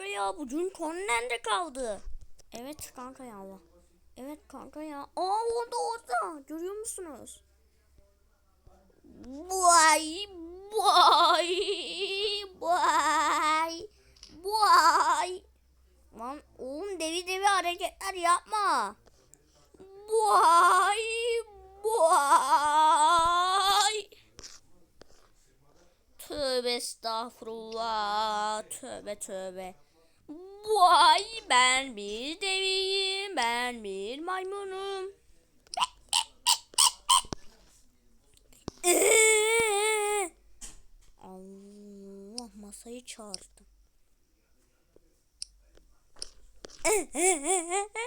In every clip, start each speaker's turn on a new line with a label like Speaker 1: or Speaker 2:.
Speaker 1: Ya bugün konu nerede kaldı? Evet kanka ya. Evet kanka ya. Aa orada orada. Görüyor musunuz? Vay vay vay vay. Lan oğlum devi devi hareketler yapma. Vay vay. Tövbe estağfurullah. Tövbe tövbe. Vay ben bir deviyim. Ben bir maymunum. Allah masayı çağırdım.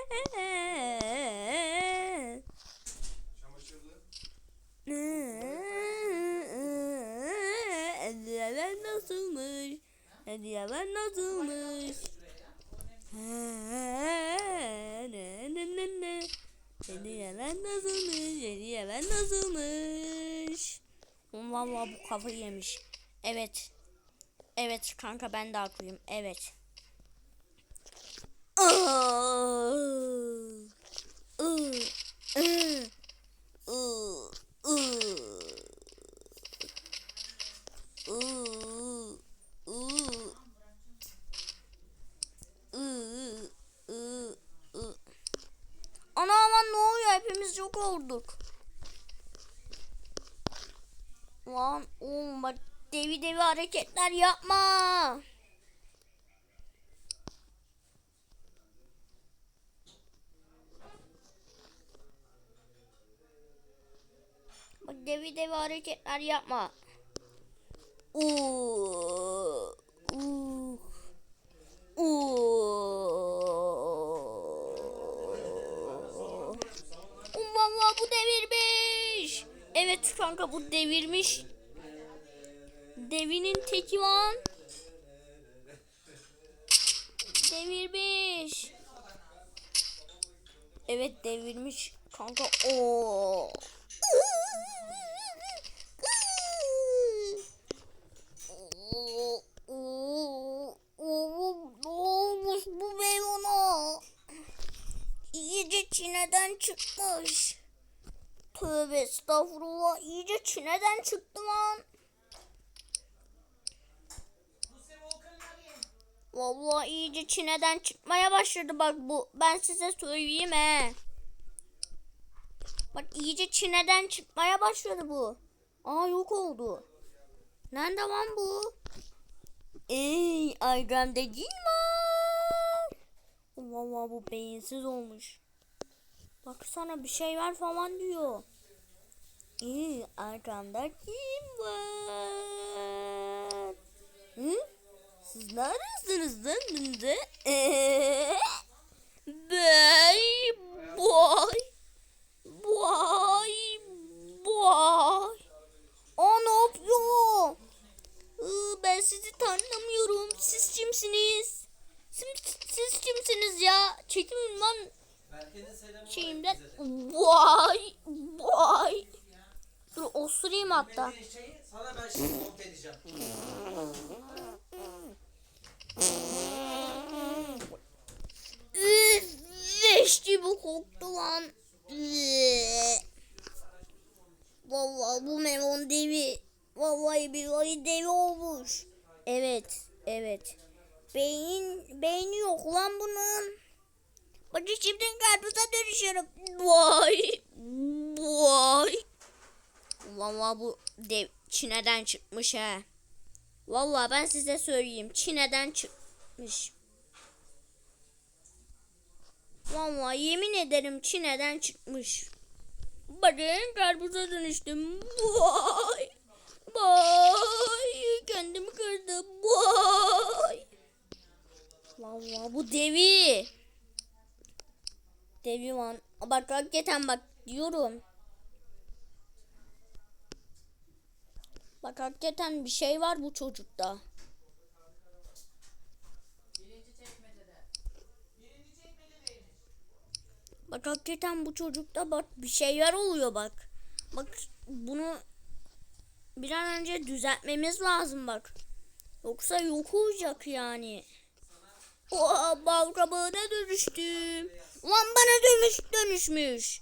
Speaker 1: Hediyeler nasılmış? Hediyeler nasılmış? Hediyeler nasılmış? Hediyeler nasılmış? Valla bu kafayı yemiş. Evet. Evet kanka ben de haklıyım. Evet. Aa! Iı, ıı, ıı, ıı. Iı, ıı. Iı, ıı, ıı. Ana aman ne oluyor? Hepimiz yok olduk. Lan oğlum bak devi devi hareketler yapma. Bak devi devi hareketler yapma. Uuu. Uuu. Evet kanka bu devirmiş. Devinin teki var. Devirmiş. Evet devirmiş kanka. Oo. İyice çineden çıkmış. Tövbe estağfurullah. İyice çineden çıktı lan. Vallahi iyice çineden çıkmaya başladı bak bu. Ben size söyleyeyim he. Bak iyice çineden çıkmaya başladı bu. Aa yok oldu. Nerede lan bu? Ey Aygan'da değil mi? Vallahi bu beyinsiz olmuş. Baksana bir şey var falan diyor. İyi arkamda kim var? Hı? Siz neredesiniz lan şimdi? Eee? Bey boy. Boy. Boy. Aa ne yapıyor? Ben sizi tanımıyorum. Siz kimsiniz? Siz, siz kimsiniz ya?
Speaker 2: Selamı var
Speaker 1: şeyimden. Vay vay. Dur osurayım hatta.
Speaker 2: Şeyi sana ben şimdi not edeceğim.
Speaker 1: Üf, leş gibi koktu lan. Vallahi bu melon devi. Vallahi billahi devi olmuş. Evet, evet. Beyin, beyni yok lan bunun. Bakın şimdi karpuza dönüşüyorum. Vay, vay. Vallahi bu dev Çin'den çıkmış ha. Vallahi ben size söyleyeyim. Çin'den çıkmış. Vallahi yemin ederim Çin'den çıkmış. Bakın karpuza dönüştüm. Vay. Vay. Kendimi kırdım. Vay. Vallahi bu devi. Devi lan. Bak hakikaten bak diyorum. Bak hakikaten bir şey var bu çocukta. Bak hakikaten bu çocukta bak bir şeyler oluyor bak. Bak bunu bir an önce düzeltmemiz lazım bak. Yoksa yok olacak yani. Oha bal kabağına dönüştüm. Lan bana dönüş dönüşmüş.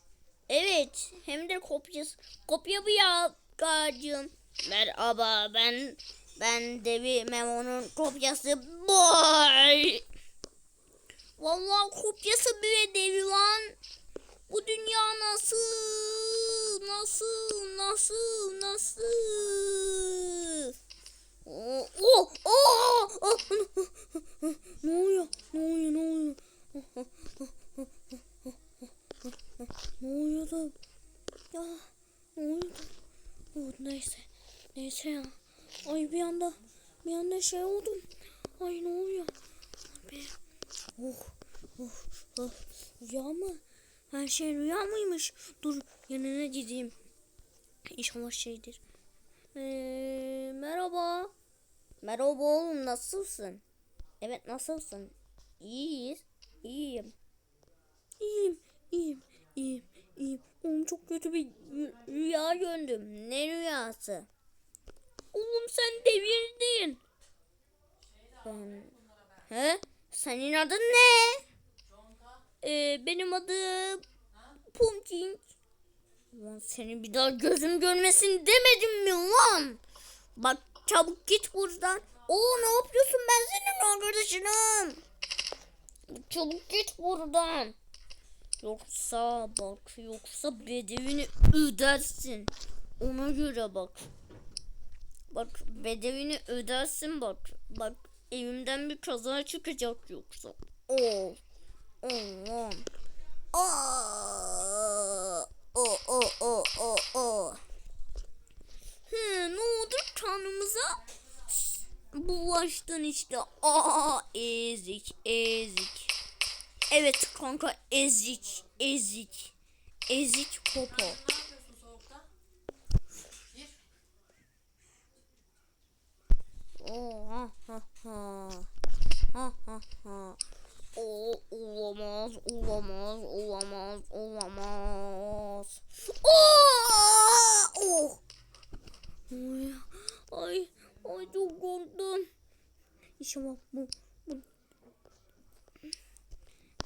Speaker 1: Evet hem de kopyası. Kopya bu ya gacım. Merhaba ben ben Devi Memo'nun kopyası. Boy. Vallahi kopyası bile Devi lan. Bu dünya nasıl? Nasıl? Nasıl? Nasıl? Oh, oh, oh, oh. ne oluyor? Ne oluyor? Ne oluyor? ne oluyor da? Ya, ne oluyor da? Oh, neyse. Ya. Ay bir anda bir anda şey oldum. Ay ne oluyor? Be. Oh, oh, oh. Rüya mı? Her şey rüya mıymış? Dur yanına gideyim. İnşallah şeydir. Ee, merhaba. Merhaba oğlum nasılsın? Evet nasılsın? İyiyiz. İyiyim. İyiyim. İyiyim. İyiyim. İyiyim. Oğlum çok kötü bir rü- rüya gördüm. Ne rüyası? Oğlum sen devirdin. Ben... He? Senin adın ne? Ee, benim adım Pumpkin. Lan seni bir daha gözüm görmesin demedim mi lan? Bak çabuk git buradan. Oo ne yapıyorsun ben senin arkadaşınım. Çabuk git buradan. Yoksa bak yoksa bedevini ödersin. Ona göre bak. Bak bedevini ödersin bak. Bak evimden bir kaza çıkacak yoksa. Oo. Oo. Aa. O o o o o. He, ne oldu kanımıza? Bulaştın işte. Aa ezik ezik. Evet kanka ezik ezik. Ezik popo.
Speaker 3: Ne yapıyorsun soğukta? Gir.
Speaker 1: Oo, ha ha ha. Ha ha ha. Olamaz, olamaz, olamaz, olamaz. Oo! Oh! Ay, ay, ay çok korktum. İnşallah bu, bu.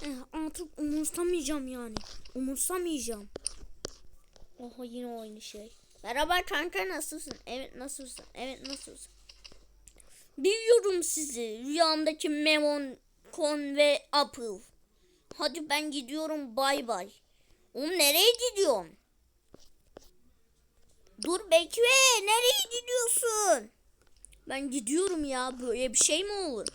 Speaker 1: Eh, artık umursamayacağım yani. Umursamayacağım. Oha yine aynı şey. Merhaba kanka nasılsın? Evet nasılsın? Evet nasılsın? Biliyorum sizi. Rüyamdaki Memon, Kon ve Apple. Hadi ben gidiyorum bay bay. Oğlum nereye gidiyorsun? Dur bekle. Nereye gidiyorsun? Ben gidiyorum ya. Böyle bir şey mi olur?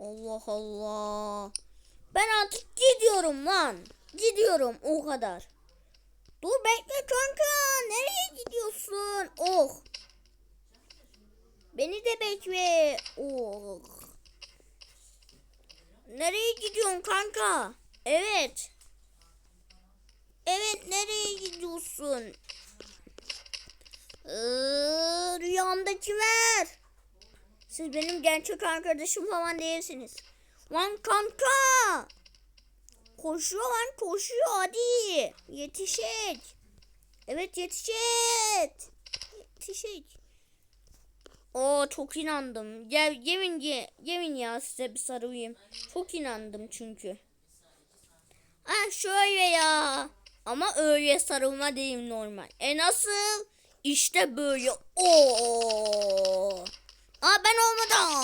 Speaker 1: Allah Allah. Ben artık gidiyorum lan. Gidiyorum o kadar. Dur bekle kanka. Nereye gidiyorsun? Oh. Beni de bekle. Oh. Nereye gidiyorsun kanka? Evet. Evet nereye gidiyorsun? Ee, rüyamdakiler. Siz benim gerçek arkadaşım falan değilsiniz. Lan kanka. Koşuyor lan koşuyor hadi. Yetişek. Evet yetişek. Yetişek. Oo çok inandım. Gel yemin ye, yemin ya size bir sarılayım. Çok inandım çünkü. Ha şöyle ya. Ama öyle sarılma değil normal. E nasıl? İşte böyle. Oo. Aa ben olmadım.